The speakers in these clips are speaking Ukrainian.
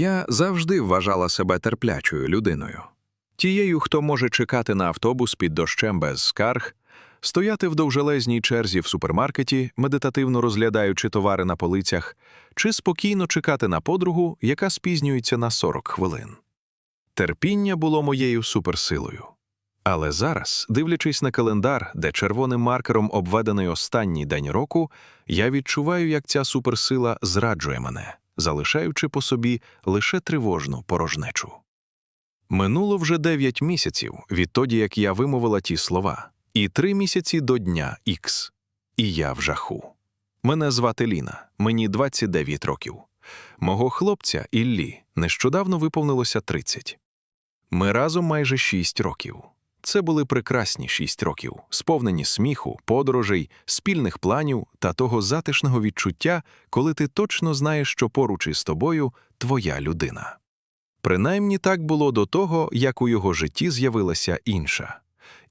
Я завжди вважала себе терплячою людиною. Тією, хто може чекати на автобус під дощем без скарг, стояти в довжелезній черзі в супермаркеті, медитативно розглядаючи товари на полицях, чи спокійно чекати на подругу, яка спізнюється на 40 хвилин. Терпіння було моєю суперсилою. Але зараз, дивлячись на календар, де червоним маркером обведений останній день року, я відчуваю, як ця суперсила зраджує мене, залишаючи по собі лише тривожну порожнечу. Минуло вже дев'ять місяців відтоді, як я вимовила ті слова, і три місяці до дня Ікс. І я в жаху. Мене звати Ліна, мені 29 років. Мого хлопця Іллі нещодавно виповнилося 30. Ми разом майже 6 років. Це були прекрасні 6 років, сповнені сміху, подорожей, спільних планів та того затишного відчуття, коли ти точно знаєш, що поруч із тобою твоя людина. Принаймні так було до того, як у його житті з'явилася інша.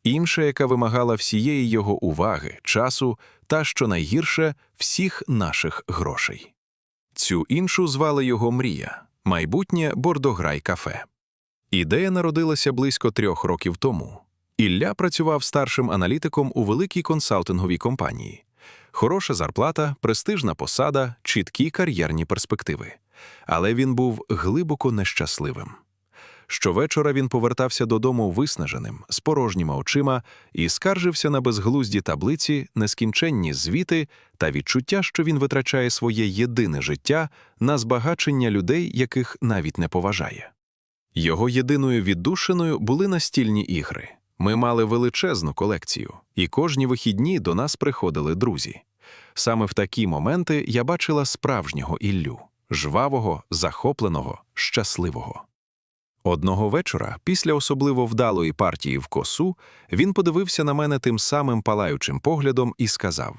Інша, яка вимагала всієї його уваги, часу та, що найгірше, всіх наших грошей. Цю іншу звали його Мрія, майбутнє Бордограй кафе. Ідея народилася близько трьох років тому. Ілля працював старшим аналітиком у великій консалтинговій компанії. Хороша зарплата, престижна посада, чіткі кар'єрні перспективи. Але він був глибоко нещасливим. Щовечора він повертався додому виснаженим, з порожніми очима і скаржився на безглузді таблиці, нескінченні звіти та відчуття, що він витрачає своє єдине життя на збагачення людей, яких навіть не поважає. Його єдиною віддушиною були настільні ігри. Ми мали величезну колекцію, і кожні вихідні до нас приходили друзі. Саме в такі моменти я бачила справжнього Іллю жвавого, захопленого, щасливого. Одного вечора, після особливо вдалої партії в косу, він подивився на мене тим самим палаючим поглядом і сказав: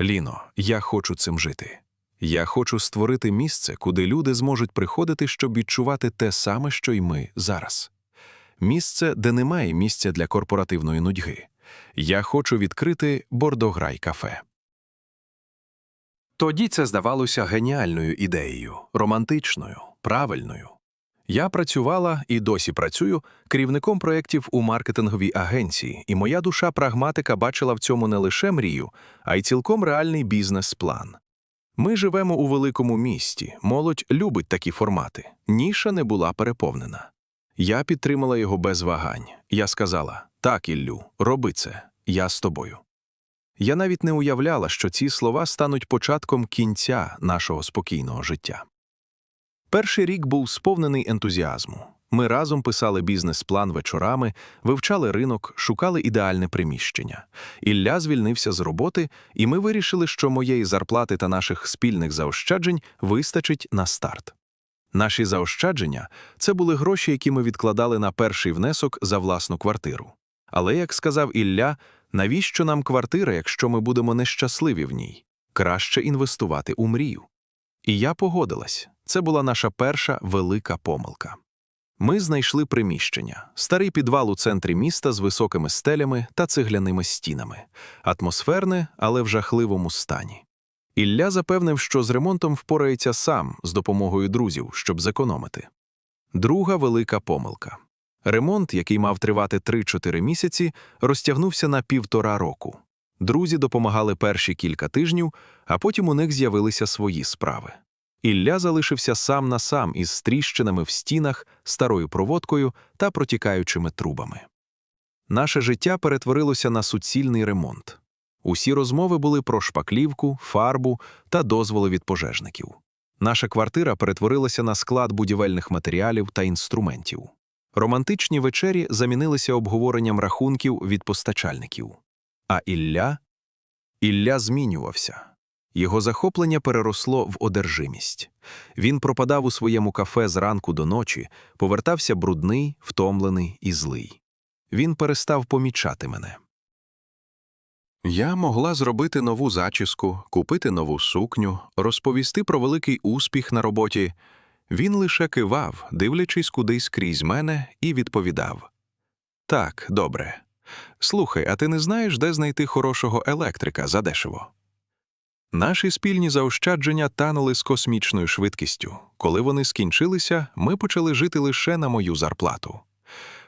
Ліно, я хочу цим жити. Я хочу створити місце, куди люди зможуть приходити, щоб відчувати те саме, що й ми зараз. Місце, де немає місця для корпоративної нудьги. Я хочу відкрити Бордограй кафе. Тоді це здавалося геніальною ідеєю, романтичною, правильною. Я працювала і досі працюю керівником проєктів у маркетинговій агенції, і моя душа прагматика бачила в цьому не лише мрію, а й цілком реальний бізнес-план. Ми живемо у великому місті, молодь любить такі формати. Ніша не була переповнена. Я підтримала його без вагань. Я сказала: так, Іллю, роби це, я з тобою. Я навіть не уявляла, що ці слова стануть початком кінця нашого спокійного життя. Перший рік був сповнений ентузіазму. Ми разом писали бізнес-план вечорами, вивчали ринок, шукали ідеальне приміщення. Ілля звільнився з роботи, і ми вирішили, що моєї зарплати та наших спільних заощаджень вистачить на старт. Наші заощадження це були гроші, які ми відкладали на перший внесок за власну квартиру. Але, як сказав Ілля, навіщо нам квартира, якщо ми будемо нещасливі в ній? Краще інвестувати у мрію. І я погодилась. Це була наша перша велика помилка. Ми знайшли приміщення, старий підвал у центрі міста з високими стелями та цегляними стінами, атмосферне, але в жахливому стані. Ілля запевнив, що з ремонтом впорається сам з допомогою друзів, щоб зекономити. Друга велика помилка. Ремонт, який мав тривати 3-4 місяці, розтягнувся на півтора року. Друзі допомагали перші кілька тижнів, а потім у них з'явилися свої справи. Ілля залишився сам на сам із тріщинами в стінах, старою проводкою та протікаючими трубами. Наше життя перетворилося на суцільний ремонт. Усі розмови були про шпаклівку, фарбу та дозволи від пожежників. Наша квартира перетворилася на склад будівельних матеріалів та інструментів. Романтичні вечері замінилися обговоренням рахунків від постачальників. А Ілля? Ілля змінювався. Його захоплення переросло в одержимість. Він пропадав у своєму кафе зранку до ночі, повертався брудний, втомлений і злий. Він перестав помічати мене. Я могла зробити нову зачіску, купити нову сукню, розповісти про великий успіх на роботі. Він лише кивав, дивлячись кудись крізь мене, і відповідав: Так, добре. Слухай, а ти не знаєш, де знайти хорошого електрика задешево? Наші спільні заощадження танули з космічною швидкістю. Коли вони скінчилися, ми почали жити лише на мою зарплату.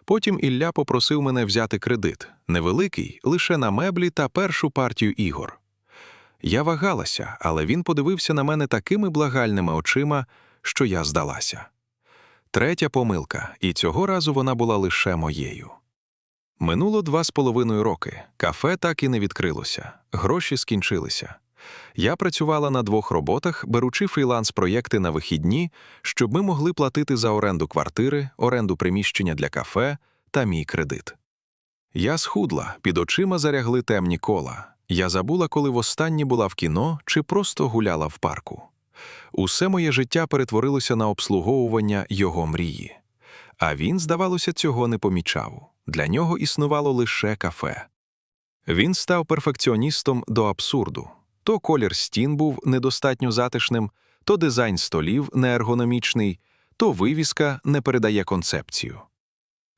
Потім Ілля попросив мене взяти кредит, невеликий, лише на меблі та першу партію ігор. Я вагалася, але він подивився на мене такими благальними очима, що я здалася. Третя помилка, і цього разу вона була лише моєю. Минуло два з половиною роки. Кафе так і не відкрилося, гроші скінчилися. Я працювала на двох роботах, беручи фріланс-проєкти на вихідні, щоб ми могли платити за оренду квартири, оренду приміщення для кафе та мій кредит. Я схудла, під очима зарягли темні кола. Я забула, коли востаннє була в кіно чи просто гуляла в парку. Усе моє життя перетворилося на обслуговування його мрії. А він, здавалося, цього не помічав. Для нього існувало лише кафе. Він став перфекціоністом до абсурду. То колір стін був недостатньо затишним, то дизайн столів неергономічний, то вивіска не передає концепцію.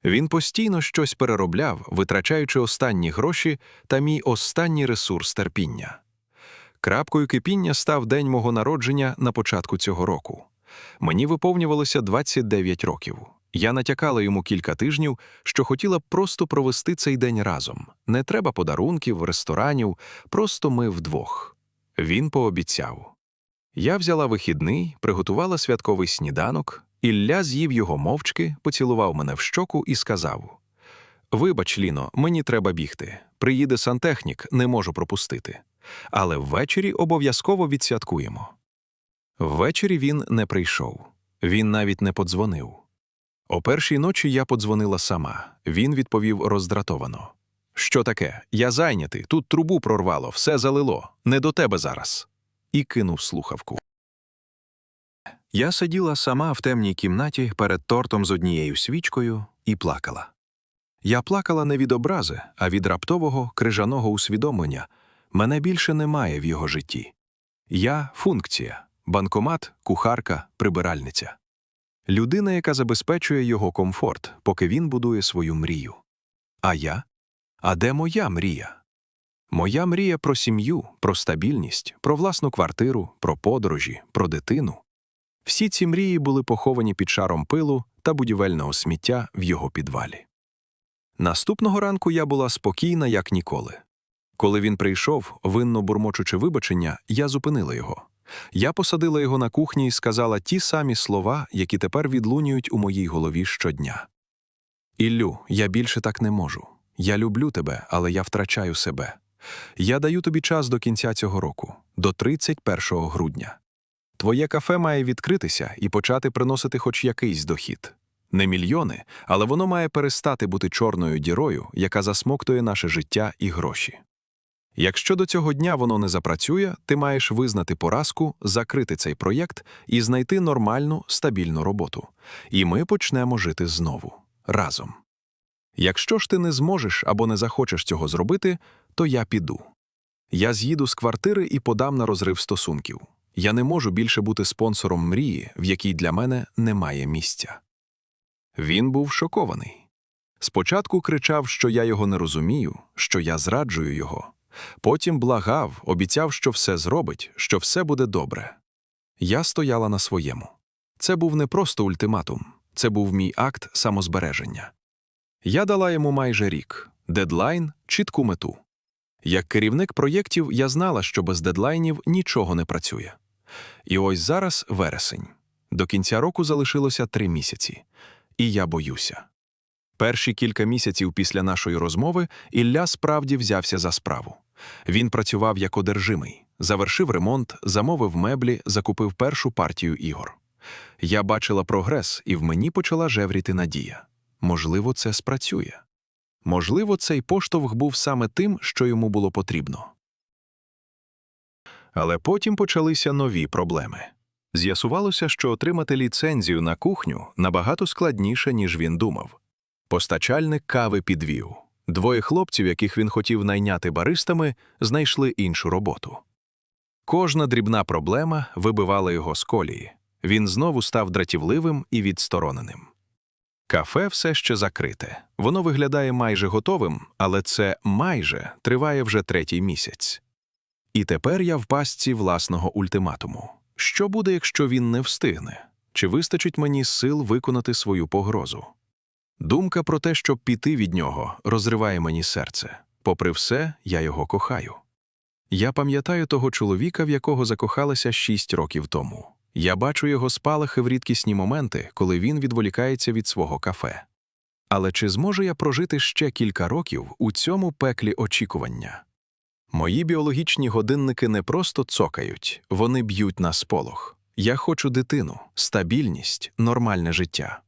Він постійно щось переробляв, витрачаючи останні гроші та мій останній ресурс терпіння. Крапкою кипіння став день мого народження на початку цього року. Мені виповнювалося 29 років. Я натякала йому кілька тижнів, що хотіла б просто провести цей день разом. Не треба подарунків, ресторанів, просто ми вдвох. Він пообіцяв. Я взяла вихідний, приготувала святковий сніданок, Ілля з'їв його мовчки, поцілував мене в щоку і сказав: Вибач, Ліно, мені треба бігти. Приїде сантехнік, не можу пропустити. Але ввечері обов'язково відсвяткуємо. Ввечері він не прийшов, він навіть не подзвонив. О першій ночі я подзвонила сама. Він відповів роздратовано. Що таке? Я зайнятий, тут трубу прорвало, все залило, не до тебе зараз. І кинув слухавку. Я сиділа сама в темній кімнаті перед тортом з однією свічкою і плакала. Я плакала не від образи, а від раптового крижаного усвідомлення мене більше немає в його житті. Я функція, банкомат, кухарка, прибиральниця. Людина, яка забезпечує його комфорт, поки він будує свою мрію. А я? А де моя мрія? Моя мрія про сім'ю, про стабільність, про власну квартиру, про подорожі, про дитину. Всі ці мрії були поховані під шаром пилу та будівельного сміття в його підвалі. Наступного ранку я була спокійна, як ніколи. Коли він прийшов, винно бурмочучи вибачення, я зупинила його. Я посадила його на кухні і сказала ті самі слова, які тепер відлунюють у моїй голові щодня. Іллю, я більше так не можу. Я люблю тебе, але я втрачаю себе. Я даю тобі час до кінця цього року, до 31 грудня. Твоє кафе має відкритися і почати приносити хоч якийсь дохід. Не мільйони, але воно має перестати бути чорною дірою, яка засмоктує наше життя і гроші. Якщо до цього дня воно не запрацює, ти маєш визнати поразку, закрити цей проєкт і знайти нормальну, стабільну роботу. І ми почнемо жити знову разом. Якщо ж ти не зможеш або не захочеш цього зробити, то я піду. Я з'їду з квартири і подам на розрив стосунків. Я не можу більше бути спонсором мрії, в якій для мене немає місця. Він був шокований. Спочатку кричав, що я його не розумію, що я зраджую його. Потім благав, обіцяв, що все зробить, що все буде добре. Я стояла на своєму. Це був не просто ультиматум, це був мій акт самозбереження. Я дала йому майже рік дедлайн, чітку мету. Як керівник проєктів я знала, що без дедлайнів нічого не працює. І ось зараз вересень. До кінця року залишилося три місяці. І я боюся. Перші кілька місяців після нашої розмови Ілля справді взявся за справу. Він працював як одержимий, завершив ремонт, замовив меблі, закупив першу партію ігор. Я бачила прогрес, і в мені почала жевріти надія. Можливо, це спрацює. Можливо, цей поштовх був саме тим, що йому було потрібно. Але потім почалися нові проблеми. З'ясувалося, що отримати ліцензію на кухню набагато складніше, ніж він думав. Постачальник кави підвів. Двоє хлопців, яких він хотів найняти баристами, знайшли іншу роботу. Кожна дрібна проблема вибивала його з колії. Він знову став дратівливим і відстороненим. Кафе все ще закрите. Воно виглядає майже готовим, але це майже триває вже третій місяць. І тепер я в пастці власного ультиматуму. Що буде, якщо він не встигне? Чи вистачить мені сил виконати свою погрозу? Думка про те, щоб піти від нього, розриває мені серце. Попри все, я його кохаю. Я пам'ятаю того чоловіка, в якого закохалася шість років тому. Я бачу його спалахи в рідкісні моменти, коли він відволікається від свого кафе. Але чи зможу я прожити ще кілька років у цьому пеклі очікування? Мої біологічні годинники не просто цокають, вони б'ють на сполох. Я хочу дитину, стабільність, нормальне життя.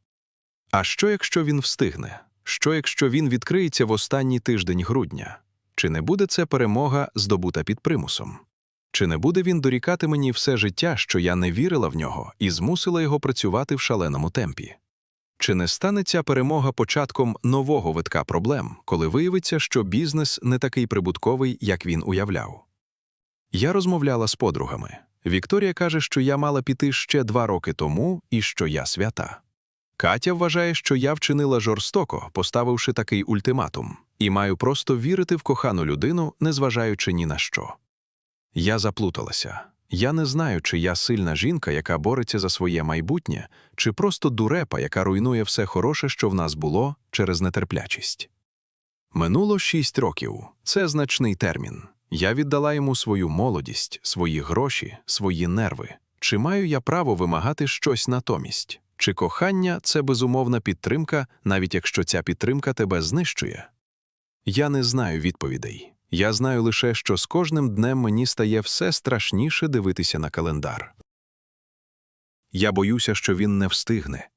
А що, якщо він встигне? Що, якщо він відкриється в останній тиждень грудня? Чи не буде це перемога, здобута під примусом? Чи не буде він дорікати мені все життя, що я не вірила в нього і змусила його працювати в шаленому темпі? Чи не стане ця перемога початком нового витка проблем, коли виявиться, що бізнес не такий прибутковий, як він уявляв? Я розмовляла з подругами. Вікторія каже, що я мала піти ще два роки тому і що я свята. Катя вважає, що я вчинила жорстоко, поставивши такий ультиматум, і маю просто вірити в кохану людину, незважаючи ні на що. Я заплуталася. Я не знаю, чи я сильна жінка, яка бореться за своє майбутнє, чи просто дурепа, яка руйнує все хороше, що в нас було, через нетерплячість. Минуло шість років це значний термін. Я віддала йому свою молодість, свої гроші, свої нерви. Чи маю я право вимагати щось натомість? Чи кохання це безумовна підтримка, навіть якщо ця підтримка тебе знищує? Я не знаю відповідей. Я знаю лише, що з кожним днем мені стає все страшніше дивитися на календар. Я боюся, що він не встигне.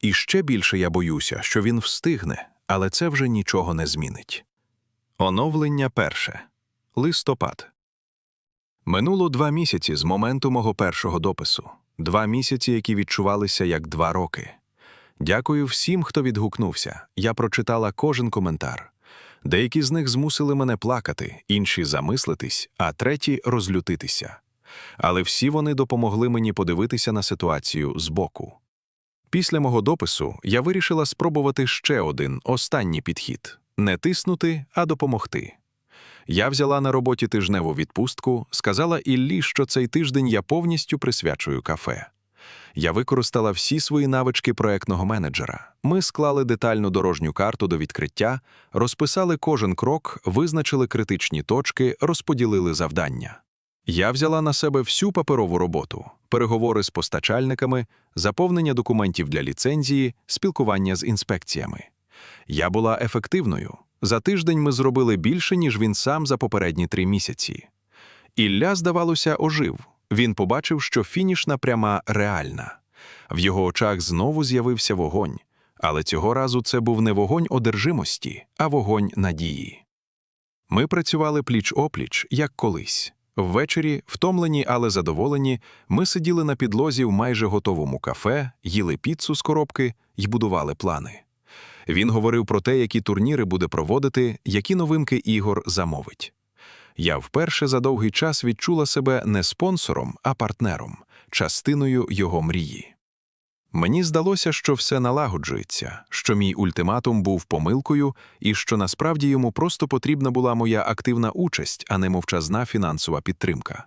І ще більше я боюся, що він встигне, але це вже нічого не змінить. Оновлення перше. Листопад. Минуло два місяці з моменту мого першого допису. Два місяці, які відчувалися як два роки. Дякую всім, хто відгукнувся. Я прочитала кожен коментар. Деякі з них змусили мене плакати, інші замислитись, а треті розлютитися. Але всі вони допомогли мені подивитися на ситуацію збоку. Після мого допису я вирішила спробувати ще один останній підхід не тиснути, а допомогти. Я взяла на роботі тижневу відпустку, сказала Іллі, що цей тиждень я повністю присвячую кафе. Я використала всі свої навички проектного менеджера. Ми склали детальну дорожню карту до відкриття, розписали кожен крок, визначили критичні точки, розподілили завдання. Я взяла на себе всю паперову роботу, переговори з постачальниками, заповнення документів для ліцензії, спілкування з інспекціями. Я була ефективною. За тиждень ми зробили більше, ніж він сам за попередні три місяці. Ілля, здавалося, ожив. Він побачив, що фінішна пряма реальна. В його очах знову з'явився вогонь, але цього разу це був не вогонь одержимості, а вогонь надії. Ми працювали пліч опліч, як колись. Ввечері, втомлені, але задоволені, ми сиділи на підлозі в майже готовому кафе, їли піцу з коробки й будували плани. Він говорив про те, які турніри буде проводити, які новинки ігор замовить. Я вперше за довгий час відчула себе не спонсором, а партнером, частиною його мрії. Мені здалося, що все налагоджується, що мій ультиматум був помилкою і що насправді йому просто потрібна була моя активна участь, а не мовчазна фінансова підтримка.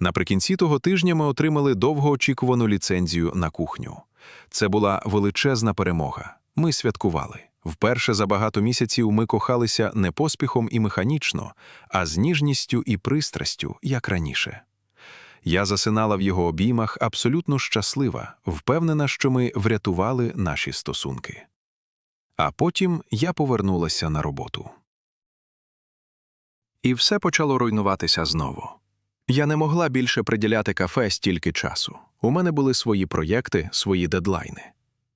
Наприкінці того тижня ми отримали довгоочікувану ліцензію на кухню. Це була величезна перемога. Ми святкували. Вперше за багато місяців ми кохалися не поспіхом і механічно, а з ніжністю і пристрастю, як раніше. Я засинала в його обіймах абсолютно щаслива, впевнена, що ми врятували наші стосунки. А потім я повернулася на роботу. І все почало руйнуватися знову. Я не могла більше приділяти кафе стільки часу. У мене були свої проєкти, свої дедлайни.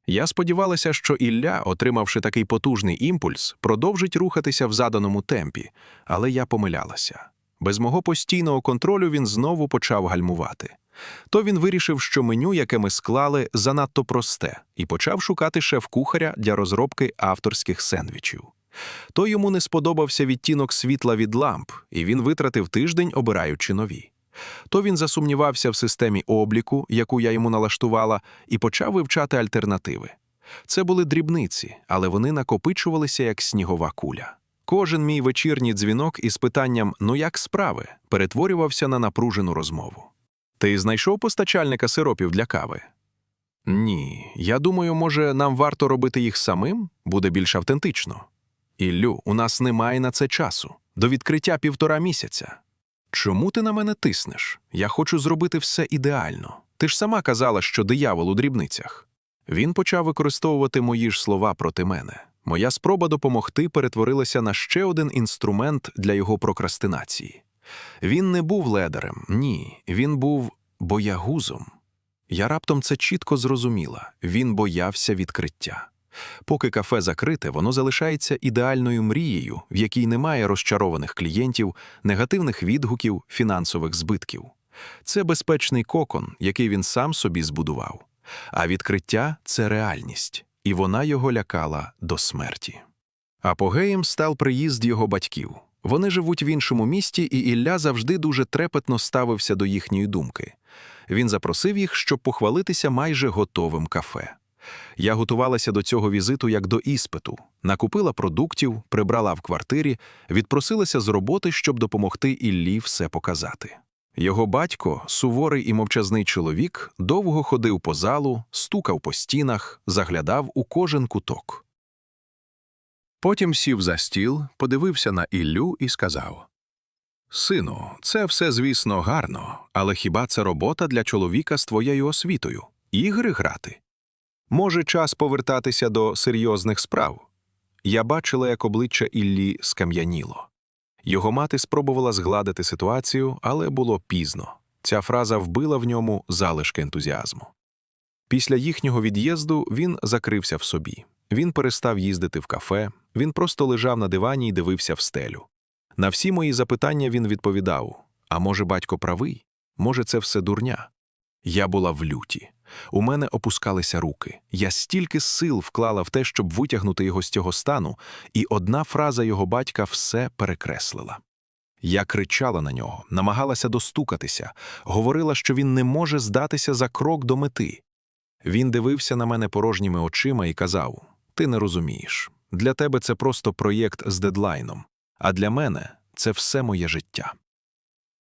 Я сподівалася, що Ілля, отримавши такий потужний імпульс, продовжить рухатися в заданому темпі, але я помилялася. Без мого постійного контролю він знову почав гальмувати. То він вирішив, що меню, яке ми склали, занадто просте, і почав шукати шеф-кухаря для розробки авторських сендвічів. То йому не сподобався відтінок світла від ламп, і він витратив тиждень, обираючи нові. То він засумнівався в системі обліку, яку я йому налаштувала, і почав вивчати альтернативи. Це були дрібниці, але вони накопичувалися як снігова куля. Кожен мій вечірній дзвінок із питанням Ну як справи перетворювався на напружену розмову. Ти знайшов постачальника сиропів для кави? Ні, я думаю, може, нам варто робити їх самим, буде більш автентично. Іллю, у нас немає на це часу. До відкриття півтора місяця. Чому ти на мене тиснеш? Я хочу зробити все ідеально. Ти ж сама казала, що диявол у дрібницях. Він почав використовувати мої ж слова проти мене. Моя спроба допомогти перетворилася на ще один інструмент для його прокрастинації. Він не був ледарем, ні, він був боягузом. Я раптом це чітко зрозуміла він боявся відкриття. Поки кафе закрите, воно залишається ідеальною мрією, в якій немає розчарованих клієнтів, негативних відгуків, фінансових збитків. Це безпечний кокон, який він сам собі збудував. А відкриття це реальність, і вона його лякала до смерті. Апогеєм став приїзд його батьків. Вони живуть в іншому місті, і Ілля завжди дуже трепетно ставився до їхньої думки. Він запросив їх, щоб похвалитися майже готовим кафе. Я готувалася до цього візиту як до іспиту, накупила продуктів, прибрала в квартирі, відпросилася з роботи, щоб допомогти Іллі все показати. Його батько, суворий і мовчазний чоловік, довго ходив по залу, стукав по стінах, заглядав у кожен куток. Потім сів за стіл, подивився на Іллю і сказав: Сину, це все, звісно, гарно, але хіба це робота для чоловіка з твоєю освітою? Ігри грати? Може, час повертатися до серйозних справ? Я бачила, як обличчя Іллі скам'яніло. Його мати спробувала згладити ситуацію, але було пізно. Ця фраза вбила в ньому залишки ентузіазму. Після їхнього від'їзду він закрився в собі. Він перестав їздити в кафе, він просто лежав на дивані і дивився в стелю. На всі мої запитання він відповідав: А може, батько правий? Може, це все дурня? Я була в люті. У мене опускалися руки. Я стільки сил вклала в те, щоб витягнути його з цього стану, і одна фраза його батька все перекреслила. Я кричала на нього, намагалася достукатися, говорила, що він не може здатися за крок до мети. Він дивився на мене порожніми очима і казав: Ти не розумієш. Для тебе це просто проєкт з дедлайном, а для мене це все моє життя.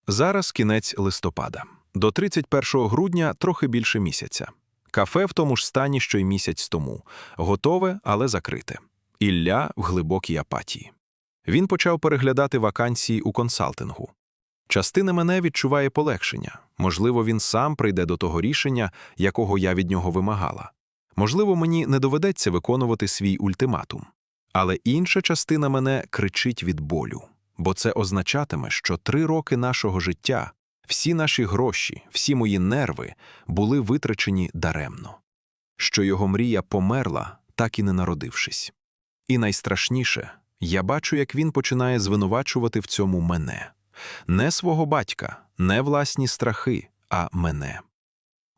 Зараз кінець листопада. До 31 грудня трохи більше місяця. Кафе в тому ж стані, що й місяць тому. Готове, але закрите. Ілля в глибокій апатії. Він почав переглядати вакансії у консалтингу. Частина мене відчуває полегшення. Можливо, він сам прийде до того рішення, якого я від нього вимагала. Можливо, мені не доведеться виконувати свій ультиматум. Але інша частина мене кричить від болю, бо це означатиме, що три роки нашого життя, всі наші гроші, всі мої нерви були витрачені даремно, що його мрія померла, так і не народившись. І найстрашніше, я бачу, як він починає звинувачувати в цьому мене не свого батька, не власні страхи, а мене.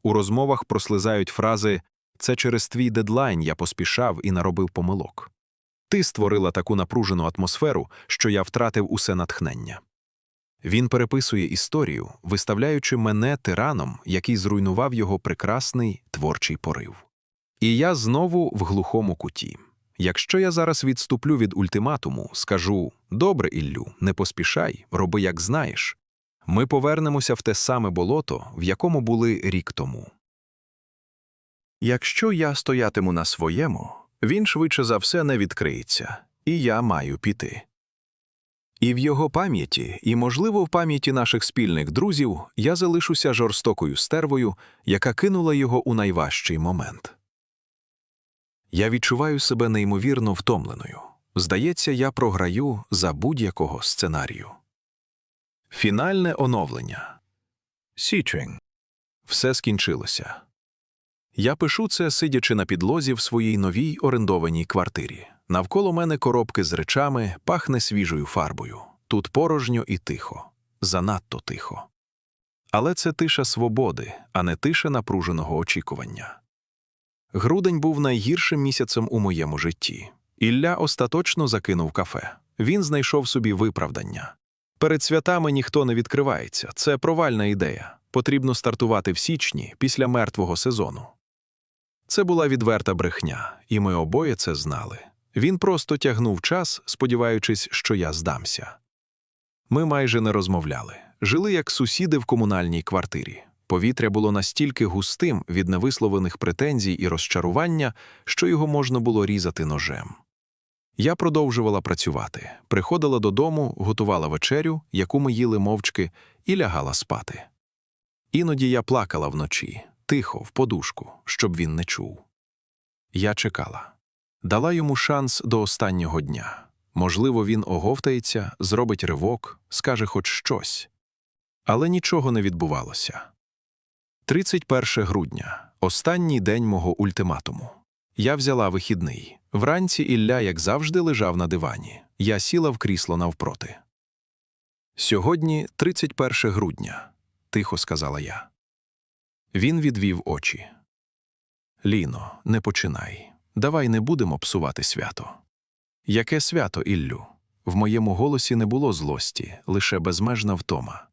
У розмовах прослизають фрази це через твій дедлайн я поспішав і наробив помилок. Ти створила таку напружену атмосферу, що я втратив усе натхнення. Він переписує історію, виставляючи мене тираном, який зруйнував його прекрасний творчий порив. І я знову в глухому куті. Якщо я зараз відступлю від ультиматуму, скажу добре, Іллю, не поспішай, роби, як знаєш. Ми повернемося в те саме болото, в якому були рік тому. Якщо я стоятиму на своєму, він швидше за все не відкриється, і я маю піти. І в його пам'яті, і, можливо, в пам'яті наших спільних друзів, я залишуся жорстокою стервою, яка кинула його у найважчий момент. Я відчуваю себе неймовірно втомленою. Здається, я програю за будь-якого сценарію. Фінальне оновлення. Січень. Все скінчилося. Я пишу це, сидячи на підлозі в своїй новій орендованій квартирі. Навколо мене коробки з речами, пахне свіжою фарбою. Тут порожньо і тихо, занадто тихо. Але це тиша свободи, а не тиша напруженого очікування. Грудень був найгіршим місяцем у моєму житті. Ілля остаточно закинув кафе. Він знайшов собі виправдання. Перед святами ніхто не відкривається. Це провальна ідея. Потрібно стартувати в січні після мертвого сезону. Це була відверта брехня, і ми обоє це знали. Він просто тягнув час, сподіваючись, що я здамся. Ми майже не розмовляли, жили як сусіди в комунальній квартирі. Повітря було настільки густим від невисловлених претензій і розчарування, що його можна було різати ножем. Я продовжувала працювати, приходила додому, готувала вечерю, яку ми їли мовчки, і лягала спати. Іноді я плакала вночі, тихо, в подушку, щоб він не чув. Я чекала. Дала йому шанс до останнього дня. Можливо, він оговтається, зробить ривок, скаже хоч щось. Але нічого не відбувалося. 31 грудня останній день мого ультиматуму. Я взяла вихідний. Вранці Ілля, як завжди, лежав на дивані. Я сіла в крісло навпроти. Сьогодні 31 грудня, тихо сказала я. Він відвів очі. Ліно, не починай. Давай не будемо псувати свято. Яке свято, Іллю? В моєму голосі не було злості, лише безмежна втома.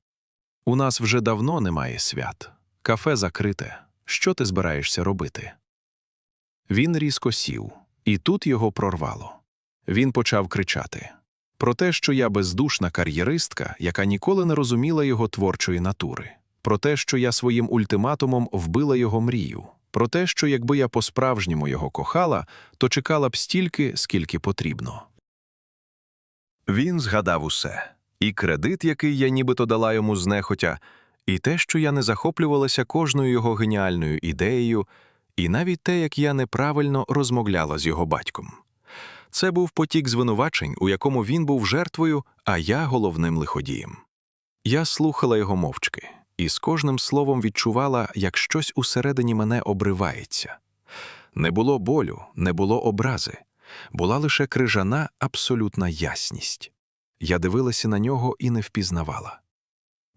У нас вже давно немає свят. Кафе закрите. Що ти збираєшся робити? Він різко сів, і тут його прорвало. Він почав кричати про те, що я бездушна кар'єристка, яка ніколи не розуміла його творчої натури, про те, що я своїм ультиматумом вбила його мрію, про те, що якби я по-справжньому його кохала, то чекала б стільки, скільки потрібно. Він згадав усе і кредит, який я нібито дала йому знехотя, і те, що я не захоплювалася кожною його геніальною ідеєю, і навіть те, як я неправильно розмовляла з його батьком. Це був потік звинувачень, у якому він був жертвою, а я головним лиходієм. Я слухала його мовчки, і з кожним словом відчувала, як щось усередині мене обривається. Не було болю, не було образи, була лише крижана абсолютна ясність. Я дивилася на нього і не впізнавала.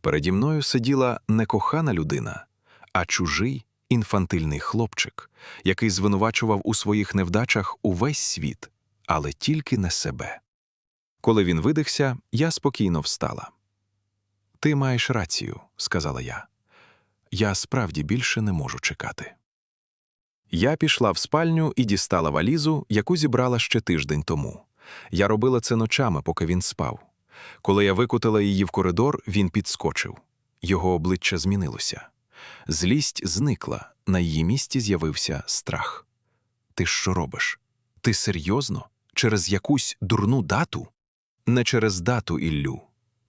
Переді мною сиділа не кохана людина, а чужий інфантильний хлопчик, який звинувачував у своїх невдачах увесь світ, але тільки не себе. Коли він видихся, я спокійно встала. Ти маєш рацію, сказала я. Я справді більше не можу чекати. Я пішла в спальню і дістала валізу, яку зібрала ще тиждень тому. Я робила це ночами, поки він спав. Коли я викотила її в коридор, він підскочив. Його обличчя змінилося. Злість зникла, на її місці з'явився страх. Ти що робиш? Ти серйозно? Через якусь дурну дату? Не через дату, Іллю,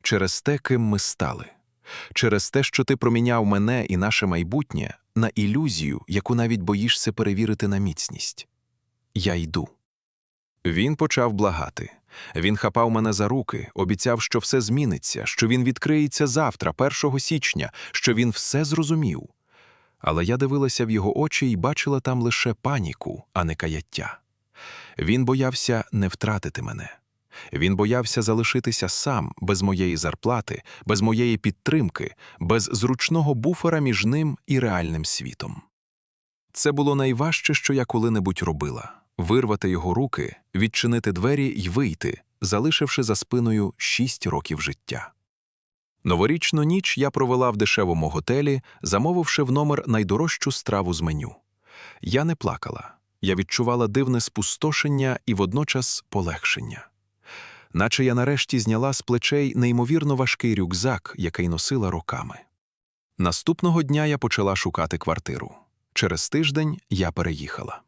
через те, ким ми стали, через те, що ти проміняв мене і наше майбутнє на ілюзію, яку навіть боїшся перевірити на міцність. Я йду. Він почав благати. Він хапав мене за руки, обіцяв, що все зміниться, що він відкриється завтра, 1 січня, що він все зрозумів. Але я дивилася в його очі і бачила там лише паніку, а не каяття. Він боявся не втратити мене. Він боявся залишитися сам, без моєї зарплати, без моєї підтримки, без зручного буфера між ним і реальним світом. Це було найважче, що я коли-небудь робила вирвати його руки, відчинити двері й вийти, залишивши за спиною шість років життя. Новорічну ніч я провела в дешевому готелі, замовивши в номер найдорожчу страву з меню. Я не плакала, я відчувала дивне спустошення і водночас полегшення. Наче я нарешті зняла з плечей неймовірно важкий рюкзак, який носила роками. Наступного дня я почала шукати квартиру. Через тиждень я переїхала.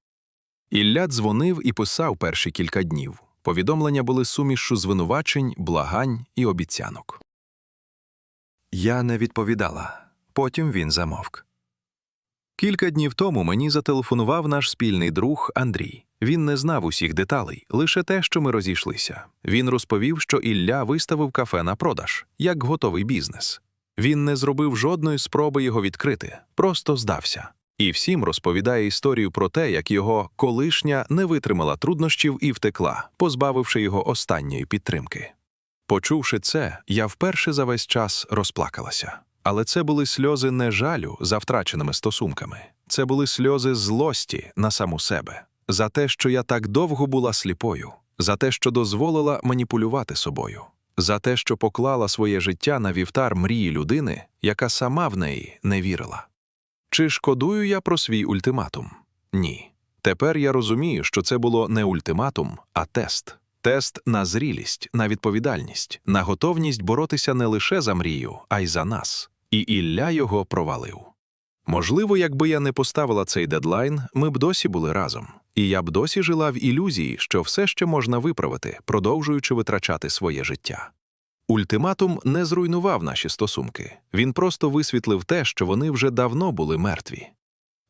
Ілля дзвонив і писав перші кілька днів. Повідомлення були сумішшю звинувачень, благань і обіцянок. Я не відповідала. Потім він замовк. Кілька днів тому мені зателефонував наш спільний друг Андрій. Він не знав усіх деталей, лише те, що ми розійшлися. Він розповів, що Ілля виставив кафе на продаж, як готовий бізнес. Він не зробив жодної спроби його відкрити, просто здався. І всім розповідає історію про те, як його колишня не витримала труднощів і втекла, позбавивши його останньої підтримки. Почувши це, я вперше за весь час розплакалася. Але це були сльози не жалю за втраченими стосунками, це були сльози злості на саму себе, за те, що я так довго була сліпою, за те, що дозволила маніпулювати собою, за те, що поклала своє життя на вівтар мрії людини, яка сама в неї не вірила. Чи шкодую я про свій ультиматум? Ні. Тепер я розумію, що це було не ультиматум, а тест. Тест на зрілість, на відповідальність, на готовність боротися не лише за мрію, а й за нас. І Ілля його провалив. Можливо, якби я не поставила цей дедлайн, ми б досі були разом. І я б досі жила в ілюзії, що все ще можна виправити, продовжуючи витрачати своє життя. Ультиматум не зруйнував наші стосунки. Він просто висвітлив те, що вони вже давно були мертві.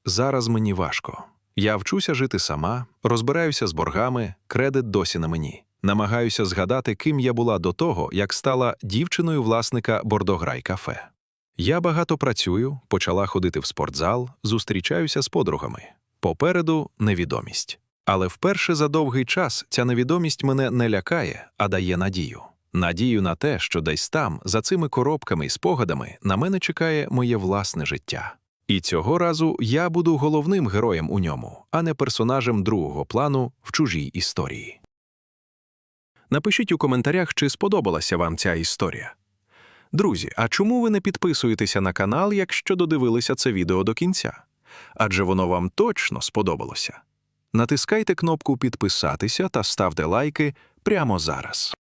Зараз мені важко. Я вчуся жити сама, розбираюся з боргами, кредит досі на мені. Намагаюся згадати, ким я була до того, як стала дівчиною власника Бордограй кафе. Я багато працюю, почала ходити в спортзал, зустрічаюся з подругами. Попереду невідомість. Але вперше за довгий час ця невідомість мене не лякає, а дає надію. Надію на те, що десь там, за цими коробками і спогадами, на мене чекає моє власне життя. І цього разу я буду головним героєм у ньому, а не персонажем другого плану в чужій історії. Напишіть у коментарях, чи сподобалася вам ця історія. Друзі, а чому ви не підписуєтеся на канал, якщо додивилися це відео до кінця? Адже воно вам точно сподобалося. Натискайте кнопку підписатися та ставте лайки прямо зараз.